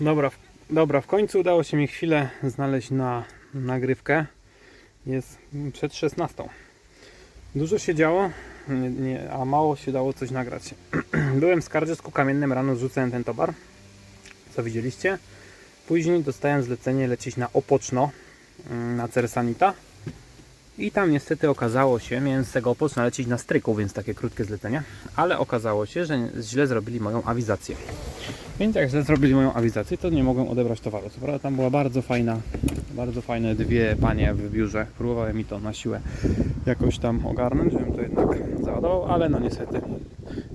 Dobra, dobra, w końcu udało się mi chwilę znaleźć na nagrywkę. Jest przed 16. Dużo się działo, nie, nie, a mało się dało coś nagrać. Byłem w Skarżysku Kamiennym, rano zrzucałem ten towar, co widzieliście. Później dostałem zlecenie lecieć na Opoczno, mm, na Cersanita. I tam niestety okazało się, miałem z tego Opoczna lecieć na Stryku, więc takie krótkie zlecenie. Ale okazało się, że źle zrobili moją awizację. Więc jak źle zrobili moją awizację, to nie mogłem odebrać towaru. Co prawda tam była bardzo fajna, bardzo fajne dwie panie w biurze. Próbowały mi to na siłę jakoś tam ogarnąć, żebym to jednak załadował, ale no niestety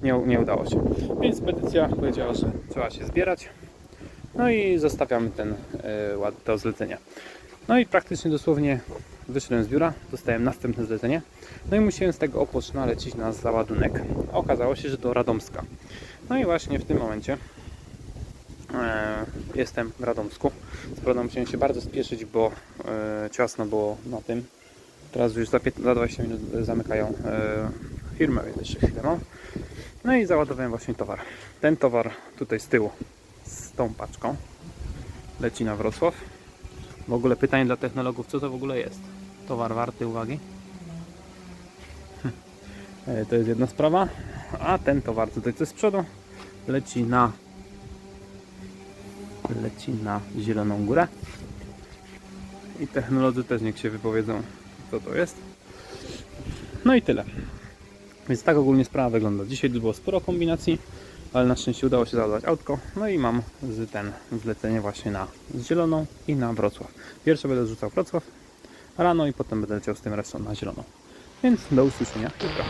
nie, nie udało się. Więc petycja powiedziała, że trzeba się zbierać. No i zostawiamy ten, ład- to zlecenie. No i praktycznie dosłownie wyszedłem z biura, dostałem następne zlecenie. No i musiałem z tego opoczna lecieć na załadunek. Okazało się, że do Radomska. No i właśnie w tym momencie e, jestem w Radomsku. Co prawda musiałem się bardzo spieszyć, bo e, ciasno było na tym. Teraz już za, pięt- za 20 minut zamykają e, firmę, więc jeszcze chwilę mam. No i załadowałem właśnie towar. Ten towar tutaj z tyłu, z tą paczką, leci na Wrocław. W ogóle pytanie dla technologów, co to w ogóle jest? Towar warty uwagi? E, To jest jedna sprawa. A ten towar tutaj co z przodu leci na leci na Zieloną Górę. I technolodzy też niech się wypowiedzą, co to jest. No i tyle. Więc tak ogólnie sprawa wygląda. Dzisiaj było sporo kombinacji, ale na szczęście udało się załadować autko. No i mam ten zlecenie właśnie na Zieloną i na Wrocław. Pierwsze będę rzucał Wrocław rano i potem będę leciał z tym resztą na Zieloną. Więc do usłyszenia jutro.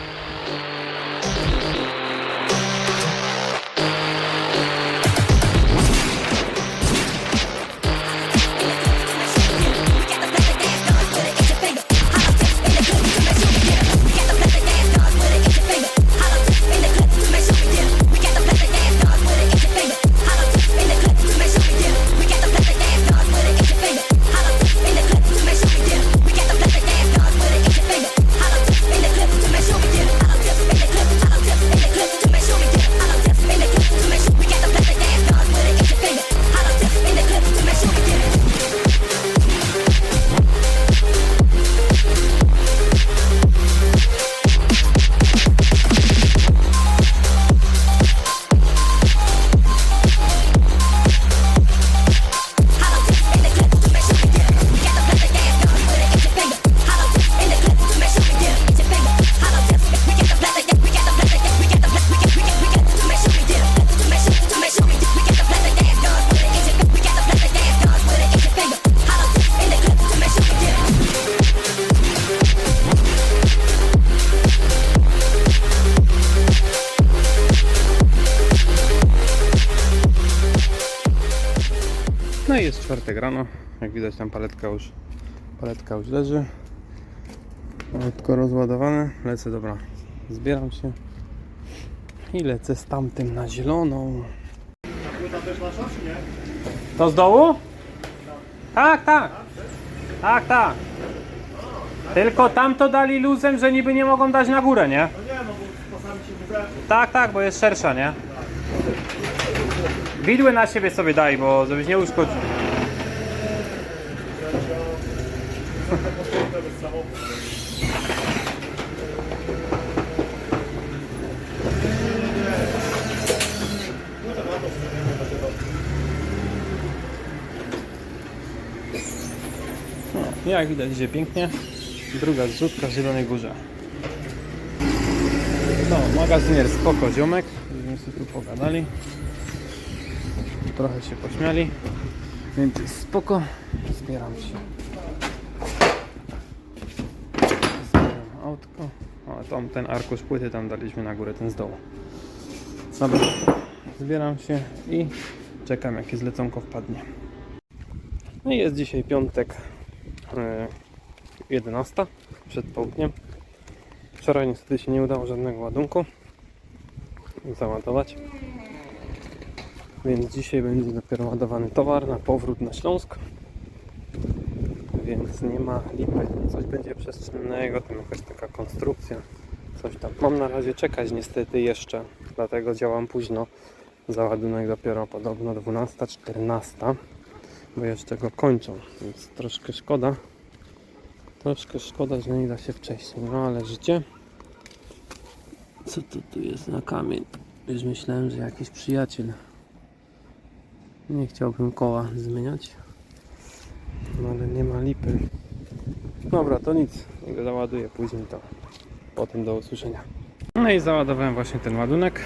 No i jest czwartek rano. Jak widać tam paletka już, paletka już leży. Autko rozładowane. Lecę, dobra. Zbieram się. I lecę z tamtym na zieloną. To z dołu? Tak, tak. Tak, tak. Tylko tam to dali luzem, że niby nie mogą dać na górę, nie? Tak, tak, bo jest szersza, nie? Widły na siebie sobie daj, bo żebyś nie uszkodził. No, jak widać idzie pięknie. Druga zrzutka w Zielonej Górze. No, magazynier spoko ziomek. Żebyśmy sobie tu pogadali trochę się pośmiali, więc spoko. Zbieram się. Zbieram autko. O, tam ten arkusz płyty tam daliśmy na górę, ten z dołu. Dobra, zbieram się i czekam jakie zleconko wpadnie. No i jest dzisiaj piątek e, 11 przed południem. Wczoraj niestety się nie udało żadnego ładunku załadować. Więc dzisiaj będzie dopiero ładowany towar na powrót na Śląsk. Więc nie ma lipy. Coś będzie przestrzennego, tam jakaś taka konstrukcja. Coś tam. Mam na razie czekać niestety jeszcze, dlatego działam późno. Załadunek dopiero podobno 12, 14, bo jeszcze go kończą, więc troszkę szkoda. Troszkę szkoda, że nie da się wcześniej, no ale życie. Co to tu jest na kamień? Już myślałem, że jakiś przyjaciel. Nie chciałbym koła zmieniać. No ale nie ma lipy. Dobra, to nic. Jak załaduję później, to potem do usłyszenia. No i załadowałem właśnie ten ładunek.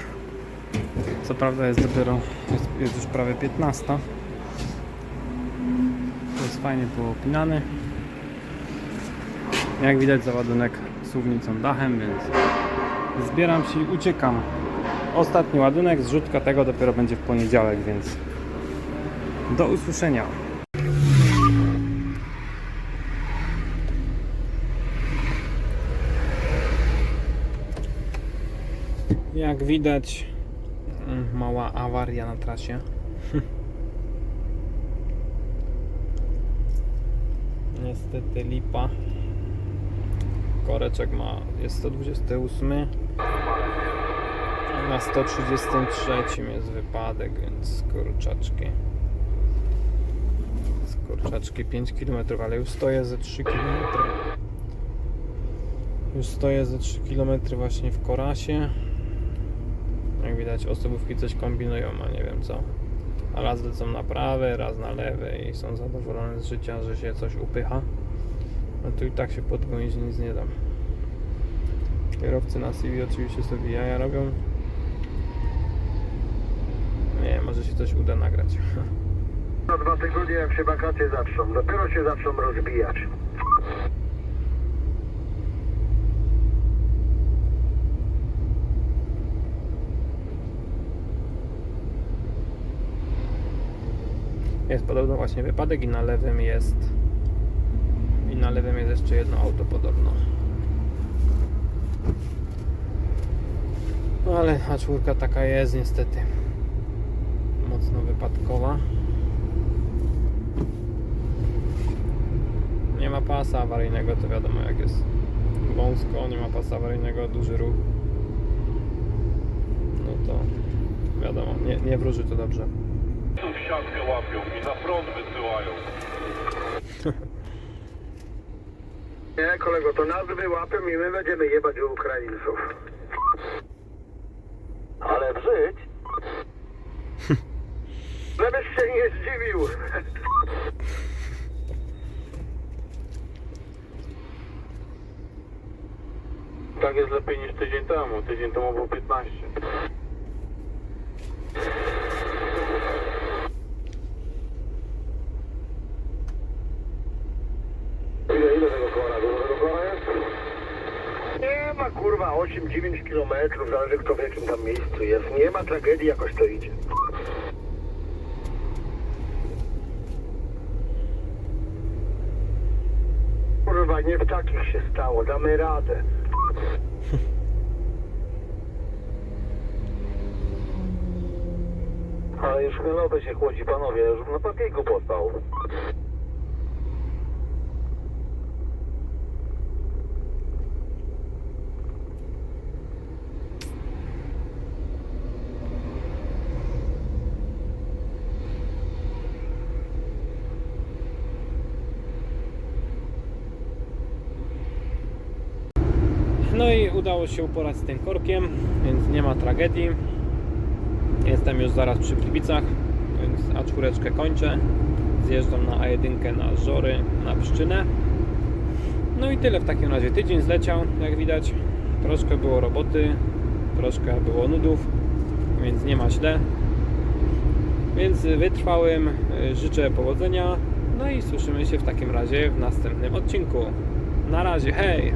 Co prawda jest dopiero, jest, jest już prawie 15. Jest fajnie poopinany. Jak widać załadunek suwnicą dachem, więc zbieram się i uciekam. Ostatni ładunek, zrzutka tego dopiero będzie w poniedziałek, więc do usłyszenia. Jak widać, mm, mała awaria na trasie. Niestety lipa. Koreczek ma jest 128. a Na 133 jest wypadek, więc kurczaczki. Kurczaczki 5 km, ale już stoję ze 3 km. Już stoję ze 3 km właśnie w Korasie. Jak widać osobówki coś kombinują, a nie wiem co. A raz lecą na prawe, raz na lewe i są zadowolone z życia, że się coś upycha. No to i tak się podgonić nic nie dam. Kierowcy na CV oczywiście sobie jaja robią. Nie, może się coś uda nagrać. Dwa tygodnie jak się wakacje zaczną, dopiero się zaczną rozbijać. Jest podobno właśnie wypadek i na lewym jest i na lewym jest jeszcze jedno auto podobno. No ale A4 taka jest niestety. Mocno wypadkowa. Ma pasa awaryjnego, to wiadomo jak jest wąsko, nie ma pasa awaryjnego, duży ruch. No to wiadomo, nie, nie wróży to dobrze. Tu w siatkę łapią i na front wysyłają. Nie, kolego, to nas wyłapią i my będziemy jebać u Ukraińców. Ale wżyć? Żebyś się nie zdziwił. Tak jest lepiej niż tydzień temu. Tydzień temu było 15. Ile, ile tego kora? Dużo tego kora jest? Nie ma kurwa 8-9 kilometrów, zależy kto w jakim tam miejscu jest. Nie ma tragedii, jakoś to idzie. Kurwa, nie w takich się stało, damy radę. Ale już chwilowy się chłodzi, panowie. Już na papieku postał. No i udało się uporać z tym korkiem, więc nie ma tragedii. Jestem już zaraz przy Gliwicach, więc A4 kończę. Zjeżdżam na A1 na Żory, na Pszczynę. No i tyle w takim razie. Tydzień zleciał, jak widać. Troszkę było roboty, troszkę było nudów, więc nie ma źle. Więc wytrwałym życzę powodzenia. No i słyszymy się w takim razie w następnym odcinku. Na razie, hej!